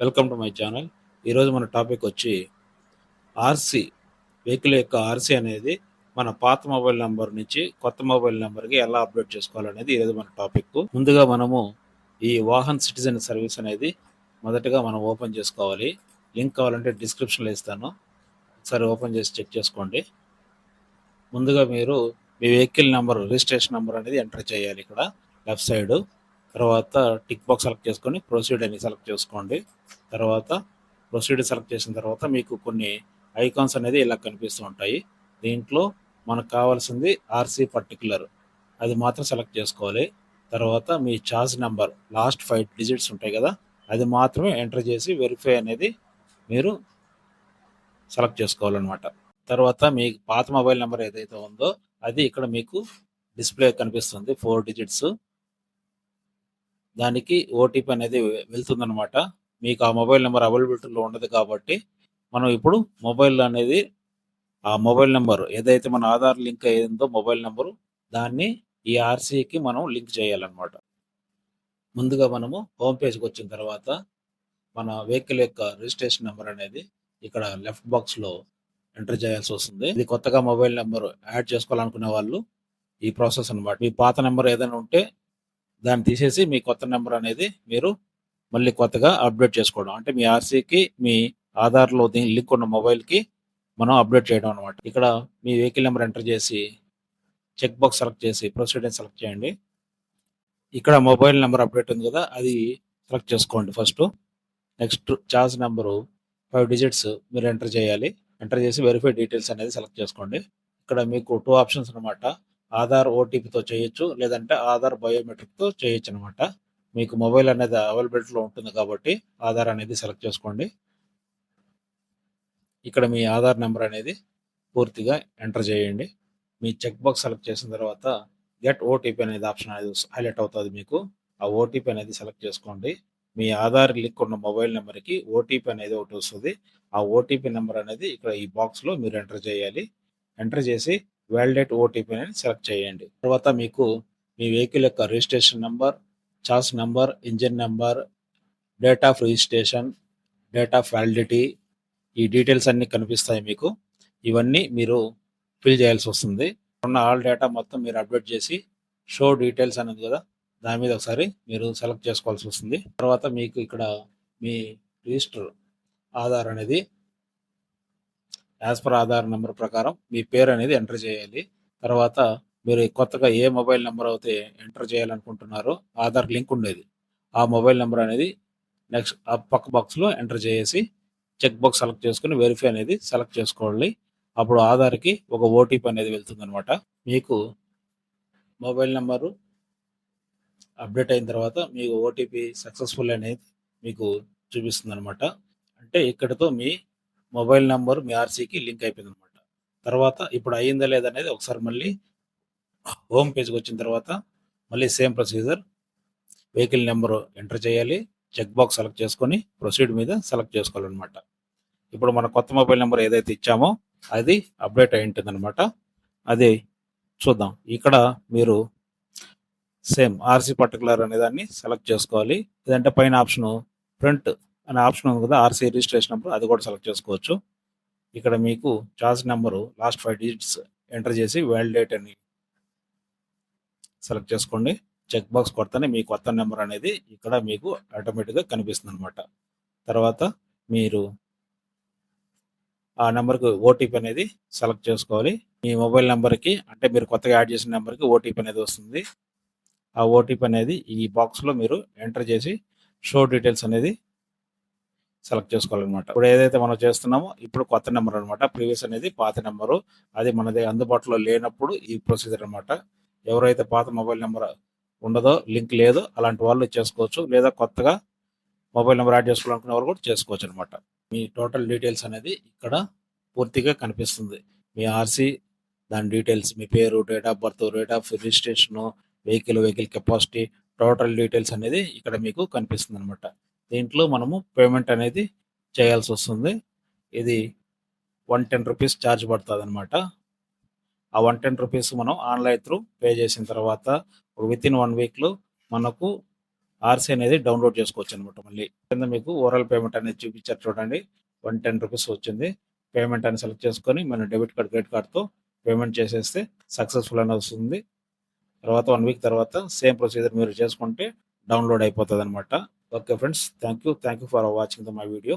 Welcome to my channel ఈరోజు మన topic వచ్చి ఆర్సీ వెహికల్ యొక్క ఆర్సీ అనేది మన పాత మొబైల్ నెంబర్ నుంచి కొత్త మొబైల్ నెంబర్కి ఎలా అప్డేట్ చేసుకోవాలనేది ఈరోజు మన టాపిక్ ముందుగా మనము ఈ వాహన్ సిటిజన్ సర్వీస్ అనేది మొదటగా మనం ఓపెన్ చేసుకోవాలి. లింక్ కావాలంటే డిస్క్రిప్షన్లో ఇస్తాను. ఒకసారి ఓపెన్ చేసి చెక్ చేసుకోండి. ముందుగా మీరు మీ వెహికల్ నెంబర్ రిజిస్ట్రేషన్ నెంబర్ అనేది ఎంటర్ చేయాలి ఇక్కడ లెఫ్ట్ సైడ్ తర్వాత టిక్ బాక్స్ సెలెక్ట్ చేసుకొని ప్రొసీడ్ అని సెలెక్ట్ చేసుకోండి. తర్వాత ప్రొసీడ్ సెలెక్ట్ చేసిన తర్వాత మీకు కొన్ని ఐకాన్స్ అనేది ఇలా కనిపిస్తూ ఉంటాయి. దీంట్లో మనకు కావాల్సింది ఆర్సీ పర్టికులర్ అది మాత్రం సెలెక్ట్ చేసుకోవాలి. తర్వాత మీ charge number last five digits ఉంటాయి కదా అది మాత్రమే ఎంటర్ చేసి వెరిఫై అనేది మీరు సెలెక్ట్ చేసుకోవాలన్నమాట. తర్వాత మీ పాత మొబైల్ నెంబర్ ఏదైతే ఉందో అది ఇక్కడ మీకు డిస్ప్లే కనిపిస్తుంది ఫోర్ డిజిట్స్ దానికి ఓటీపీ అనేది వెళ్తుందనమాట మీకు ఆ మొబైల్ నెంబర్ అవైలబిలిటీలో ఉండదు కాబట్టి మనం ఇప్పుడు మొబైల్ అనేది ఆ మొబైల్ నెంబర్ ఏదైతే మన ఆధార్ లింక్ అయ్యిందో మొబైల్ నెంబరు దాన్ని ఈ ఆర్సీకి మనం లింక్ చేయాలన్నమాట. ముందుగా మనము హోమ్ పేజ్కి వచ్చిన తర్వాత మన వెహికల్ యొక్క రిజిస్ట్రేషన్ నెంబర్ అనేది ఇక్కడ లెఫ్ట్ బాక్స్లో ఎంటర్ చేయాల్సి వస్తుంది. ఇది కొత్తగా మొబైల్ నెంబర్ యాడ్ చేసుకోవాలనుకునే వాళ్ళు ఈ ప్రాసెస్ అన్నమాట. మీ పాత నెంబర్ ఏదైనా ఉంటే దాన్ని తీసేసి మీ కొత్త నెంబర్ అనేది మీరు మళ్ళీ కొత్తగా అప్డేట్ చేసుకోవడం. అంటే మీ ఆర్సీకి మీ ఆధార్లో దీని లింక్ ఉన్న మొబైల్కి మనం అప్డేట్ చేయడం అనమాట ఇక్కడ మీ వెహికల్ నెంబర్ ఎంటర్ చేసి చెక్ బాక్స్ సెలెక్ట్ చేసి ప్రొసీడింగ్ సెలెక్ట్ చేయండి. ఇక్కడ మొబైల్ నెంబర్ అప్డేట్ ఉంది కదా అది సెలెక్ట్ చేసుకోండి first. Next charge number five digits మీరు ఎంటర్ చేయాలి. ఎంటర్ చేసి వెరిఫై డీటెయిల్స్ అనేది సెలెక్ట్ చేసుకోండి. ఇక్కడ మీకు టూ ఆప్షన్స్ అనమాట ఆధార్ ఓటీపీతో చేయొచ్చు లేదంటే ఆధార్ బయోమెట్రిక్తో చేయొచ్చు అనమాట మీకు మొబైల్ అనేది అవైలబిలిటీలో ఉంటుంది కాబట్టి ఆధార్ అనేది సెలెక్ట్ చేసుకోండి. ఇక్కడ మీ ఆధార్ నెంబర్ అనేది పూర్తిగా ఎంటర్ చేయండి. మీ చెక్ బాక్స్ సెలెక్ట్ చేసిన తర్వాత గెట్ ఓటీపీ అనేది ఆప్షన్ అనేది హైలైట్ అవుతుంది మీకు. ఆ ఓటీపీ అనేది సెలెక్ట్ చేసుకోండి. మీ ఆధార్ లింక్ ఉన్న మొబైల్ నెంబర్కి ఓటీపీ అనేది ఒకటి వస్తుంది. ఆ ఓటీపీ నెంబర్ అనేది ఇక్కడ ఈ బాక్స్లో మీరు ఎంటర్ చేయాలి. ఎంటర్ చేసి వ్యాలిడేట్ ఓటీపీ అనేది సెలెక్ట్ చేయండి. తర్వాత మీకు మీ వెహికల్ యొక్క registration number charge number engine number date of registration date of validity ఈ డీటెయిల్స్ అన్నీ కనిపిస్తాయి మీకు. ఇవన్నీ మీరు ఫిల్ చేయాల్సి వస్తుంది. ఉన్న ఆల్ డేటా మొత్తం మీరు అప్డేట్ చేసి షో డీటెయిల్స్ అనేది కదా దాని మీద ఒకసారి మీరు సెలెక్ట్ చేసుకోవాల్సి వస్తుంది. తర్వాత మీకు ఇక్కడ మీ రిజిస్టర్ ఆధార్ అనేది యాజ్ పర్ ఆధార్ నెంబర్ ప్రకారం మీ పేరు అనేది ఎంటర్ చేయాలి. తర్వాత మీరు కొత్తగా ఏ మొబైల్ నెంబర్ అయితే ఎంటర్ చేయాలనుకుంటున్నారో ఆధార్ లింక్ ఉండేది. ఆ మొబైల్ నెంబర్ అనేది నెక్స్ట్ ఆ పక్క బాక్స్లో ఎంటర్ చేసి చెక్ బాక్స్ సెలెక్ట్ చేసుకుని వెరిఫై అనేది సెలెక్ట్ చేసుకోవాలి. అప్పుడు ఆధార్కి ఒక ఓటీపీ అనేది వెళ్తుంది అనమాట మీకు మొబైల్ నెంబరు అప్డేట్ అయిన తర్వాత మీకు ఓటీపీ సక్సెస్ఫుల్ అనేది మీకు చూపిస్తుంది అనమాట అంటే ఇక్కడితో మీ మొబైల్ నెంబర్ మీ ఆర్సీకి లింక్ అయిపోయింది అనమాట తర్వాత ఇప్పుడు అయ్యిందా లేదనేది ఒకసారి మళ్ళీ హోమ్ పేజ్కి వచ్చిన తర్వాత మళ్ళీ same procedure vehicle number enter చేయాలి చెక్ బాక్స్ సెలెక్ట్ చేసుకొని ప్రొసీడ్ మీద సెలెక్ట్ చేసుకోవాలన్నమాట. ఇప్పుడు మన కొత్త మొబైల్ నెంబర్ ఏదైతే ఇచ్చామో అది అప్డేట్ అయి ఉంటుంది అనమాట అది చూద్దాం. ఇక్కడ మీరు సేమ్ ఆర్సీ పర్టికులర్ అనే దాన్ని సెలెక్ట్ చేసుకోవాలి. లేదంటే పైన ఆప్షన్ ప్రింట్ అనే ఆప్షన్ ఉంది కదా ఆర్సీ రిజిస్ట్రేషన్ నెంబర్ అది కూడా సెలెక్ట్ చేసుకోవచ్చు. ఇక్కడ మీకు charge number last five digits enter చేసి వ్యాలిడేట్ అని సెలెక్ట్ చేసుకోండి. చెక్ బాక్స్ కొడితేనే మీ కొత్త నెంబర్ అనేది ఇక్కడ మీకు ఆటోమేటిక్గా కనిపిస్తుంది అనమాట తర్వాత మీరు ఆ నెంబర్కి ఓటీపీ అనేది సెలెక్ట్ చేసుకోవాలి. మీ మొబైల్ నెంబర్కి అంటే మీరు కొత్తగా యాడ్ చేసిన నెంబర్కి ఓటీపీ అనేది వస్తుంది. ఆ ఓటీపీ అనేది ఈ బాక్స్లో మీరు ఎంటర్ చేసి షో డీటెయిల్స్ అనేది సెలెక్ట్ చేసుకోవాలన్నమాట. ఇప్పుడు ఏదైతే మనం చేస్తున్నామో ఇప్పుడు కొత్త నెంబర్ అనమాట ప్రీవియస్ అనేది పాత నెంబరు. అది మనది అందుబాటులో లేనప్పుడు ఈ ప్రొసీజర్ అనమాట ఎవరైతే పాత మొబైల్ నెంబర్ ఉండదో లింక్ లేదో అలాంటి వాళ్ళు చేసుకోవచ్చు. లేదా కొత్తగా మొబైల్ నెంబర్ యాడ్ చేసుకోవాలనుకునే వాళ్ళు కూడా చేసుకోవచ్చు అనమాట మీ టోటల్ డీటెయిల్స్ అనేది ఇక్కడ పూర్తిగా కనిపిస్తుంది. మీ ఆర్సీ దాని డీటెయిల్స్ మీ పేరు date of birth rate of registration vehicle vehicle capacity total details అనేది ఇక్కడ మీకు కనిపిస్తుంది అనమాట దీంట్లో మనము పేమెంట్ అనేది చేయాల్సి వస్తుంది. ఇది వన్ టెన్ రూపీస్ ఛార్జ్ పడుతుంది అనమాట ఆ వన్ టెన్ రూపీస్ మనం ఆన్లైన్ త్రూ పే చేసిన తర్వాత విత్ ఇన్ వన్ వీక్లో మనకు ఆర్సీ అనేది డౌన్లోడ్ చేసుకోవచ్చు అనమాట మళ్ళీ. కింద మీకు ఓవరాల్ పేమెంట్ అనేది చూపించారు చూడండి. వన్ టెన్ రూపీస్ వచ్చింది. పేమెంట్ అని సెలెక్ట్ చేసుకొని మన డెబిట్ కార్డ్ క్రెడిట్ కార్డ్తో పేమెంట్ చేసేస్తే సక్సెస్ఫుల్ అని వస్తుంది. తర్వాత వన్ వీక్ తర్వాత సేమ్ ప్రొసీజర్ మీరు చేసుకుంటే డౌన్లోడ్ అయిపోతుంది అనమాట okay friends thank you thank you for watching the my video